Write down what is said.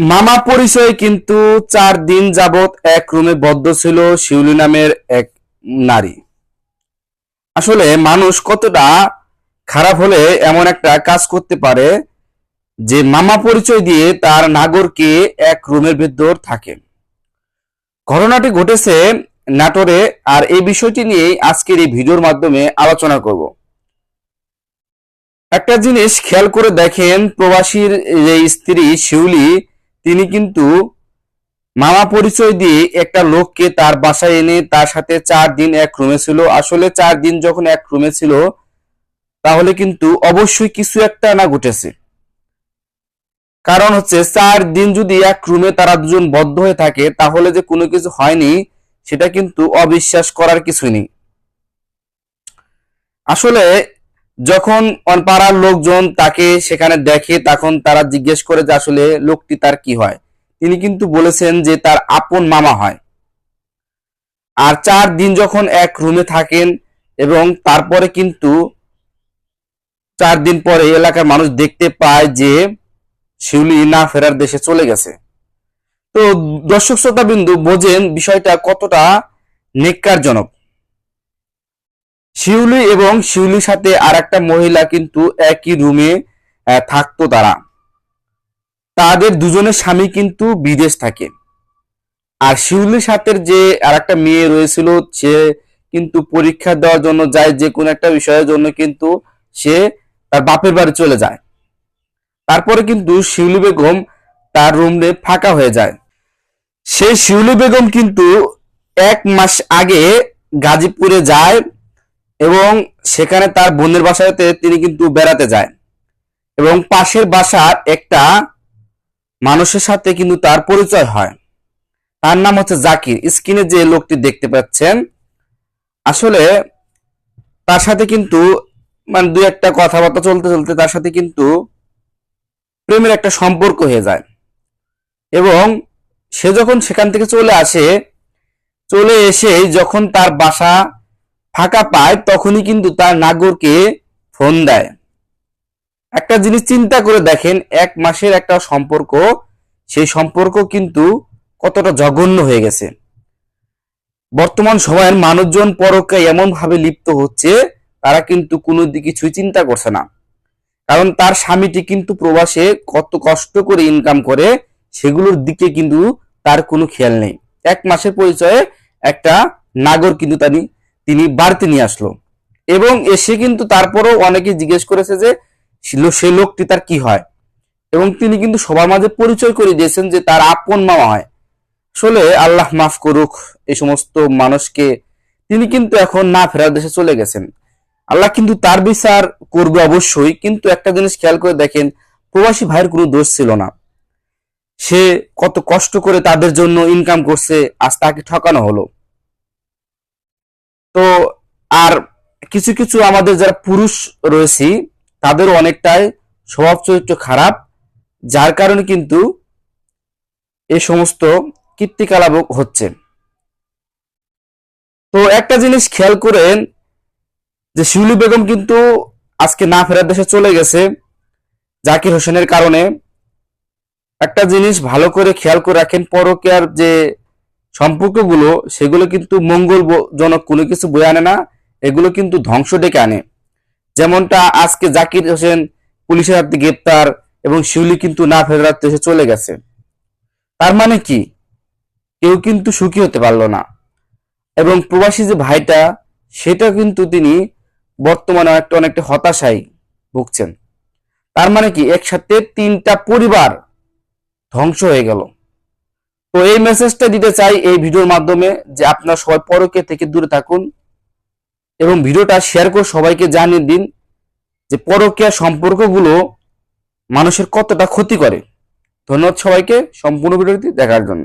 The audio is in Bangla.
মামা পরিচয় কিন্তু চার দিন যাবত এক রুমে বদ্ধ ছিল শিউলি নামের এক নারী। আসলে মানুষ কতটা খারাপ হলে এমন একটা কাজ করতে পারে যে মামা পরিচয় দিয়ে তার নাগরকে এক রুমের ভেতর থাকে। ঘটনাটি ঘটেছে নাটোরে আর এই বিষয়টি নিয়েই আজকের এই ভিডিওর মাধ্যমে আলোচনা করব। একটা জিনিস খেয়াল করে দেখেন, প্রবাসীর যে স্ত্রী শিউলি তিনি কিন্তু মামা পরিচয় দিয়ে একটা লোককে তার বাসায় এনে তার সাথে চার দিন এক রুমে ছিল। আসলে চার দিন যখন এক রুমে ছিল, তাহলে কিন্তু অবশ্যই কিছু একটা না ঘটেছে। কারণ হচ্ছে চার দিন যদি এক রুমে তারা দুজন বদ্ধ হয়ে থাকে, তাহলে যে কোনো কিছু হয়নি, সেটা কিন্তু অবিশ্বাস করার কিছু নেই। আসলে যখন পাড়ার লোকজন তাকে সেখানে দেখে, তখন তারা জিজ্ঞেস করে যে আসলে লোকটি তার কি হয়। তিনি কিন্তু বলেছেন যে তার আপন মামা হয়। আর চার দিন যখন এক রুমে থাকেন এবং তারপরে কিন্তু চার দিন পরে এলাকার মানুষ দেখতে পায় যে শিউলি না ফেরার দেশে চলে গেছে। তো দর্শক শ্রোতা বিন্দু বোঝেন বিষয়টা কতটা নেককারজনক। শিউলি এবং শিউলির সাথে আর একটা মহিলা কিন্তু একই রুমে থাকতো তারা। তাদের দুজনের স্বামী কিন্তু বিদেশ থাকে। আর শিউলির সাথে যে আর একটা মেয়ে রয়েছিল, সে কিন্তু পরীক্ষা দেওয়ার জন্য যায় যে কোনো একটা বিষয়ের জন্য কিন্তু সে তার বাপের বাড়ি চলে যায়। তারপরে কিন্তু শিউলি বেগম তার রুমে ফাঁকা হয়ে যায়। সেই শিউলি বেগম কিন্তু এক মাস আগে গাজীপুরে যায়। এবং সেখানে তার বোনের বাসাতে তিনি কিন্তু বেড়াতে যায়। এবং পাশের বাসার একটা মানুষের সাথে কিন্তু তার পরিচয় হয়। তার নাম হচ্ছে জাকির। স্ক্রিনে যে লোকটি দেখতে পাচ্ছেন, আসলে তার সাথে কিন্তু মানে দুই একটা কথাবার্তা চলতে চলতে তার সাথে কিন্তু প্রেমের একটা সম্পর্ক হয়ে যায়। এবং সে যখন সেখান থেকে চলে আসে, চলে এসে যখন তার বাসা ফাঁকা পায়, তখনই কিন্তু তার নাগরকে ফোন দেয়। একটা জিনিস চিন্তা করে দেখেন, এক মাসের একটা সম্পর্ক, সেই সম্পর্ক কিন্তু কতটা জঘন্য হয়ে গেছে। বর্তমান সময়ের মানুষজন পরকে এমন ভাবে লিপ্ত হচ্ছে, তারা কিন্তু কোনো দিকে কিছুই চিন্তা করছে না। কারণ তার স্বামীটি কিন্তু প্রবাসে কত কষ্ট করে ইনকাম করে, সেগুলোর দিকে কিন্তু তার কোনো খেয়াল নেই। এক মাসের পরিচয়ে একটা নাগর কিন্তু তানি তিনি বাড়িতে নিয়ে আসলো। এবং এসে কিন্তু তারপরেও অনেকে জিজ্ঞেস করেছে যে, সে লোকটি তার কি হয়? এবং তিনি কিন্তু সবার মাঝে পরিচয় করে দিয়েছেন যে তার আপন মামা হয়। আসলে আল্লাহ মাফ করুক, এই সমস্ত মানুষকে তিনি কিন্তু এখন না ফেরার দেশে চলে গেছেন। আল্লাহ কিন্তু তার বিচার করবে অবশ্যই, কিন্তু একটা জিনিস খেয়াল করে দেখেন, প্রবাসী ভাইয়ের কোনো দোষ ছিল না। সে কত কষ্ট করে তাদের জন্য ইনকাম করছে, আজ তাকে ঠকানো হলো। তো আর কিছু কিছু আমাদের যারা পুরুষ রয়েছি, তাদের অনেকটাই স্বভাব চরিত্র খারাপ, যার কারণে কিন্তু এ সমস্ত কীর্তিকলাপ হচ্ছে। তো একটা জিনিস খেয়াল করেন যে শিউলি বেগম কিন্তু আজকে না ফেরার দেশে চলে গেছে, জাকির হোসেনের কারণে। একটা জিনিস ভালো করে খেয়াল করে রাখেন, পরকীয়ার যে সম্পর্কগুলো, সেগুলো কিন্তু মঙ্গলজনক কোনো কিছু বয়ে আনে না, এগুলো কিন্তু ধ্বংস ডেকে আনে। যেমনটা আজকে জাকির হোসেন পুলিশের হাতে গ্রেপ্তার এবং শিউলি কিন্তু না ফেরার দেশে চলে গেছে। তার মানে কি? কেউ কিন্তু সুখী হতে পারল না। এবং প্রবাসী যে ভাইটা সেটা কিন্তু তিনি বর্তমানে একটা অনেকটা হতাশায় ভুগছেন। তার মানে কি? একসাথে তিনটা পরিবার ধ্বংস হয়ে গেল। তো এই মেসেজটা দিতে চাই এই ভিডিওর মাধ্যমে যে আপনার সবাই পরকে থেকে দূরে থাকুন এবং ভিডিওটা শেয়ার করে সবাইকে জানিয়ে দিন যে পরকীয়া সম্পর্কগুলো মানুষের কতটা ক্ষতি করে। ধন্যবাদ সবাইকে, সম্পূর্ণ ভিডিওটি দেখার জন্য।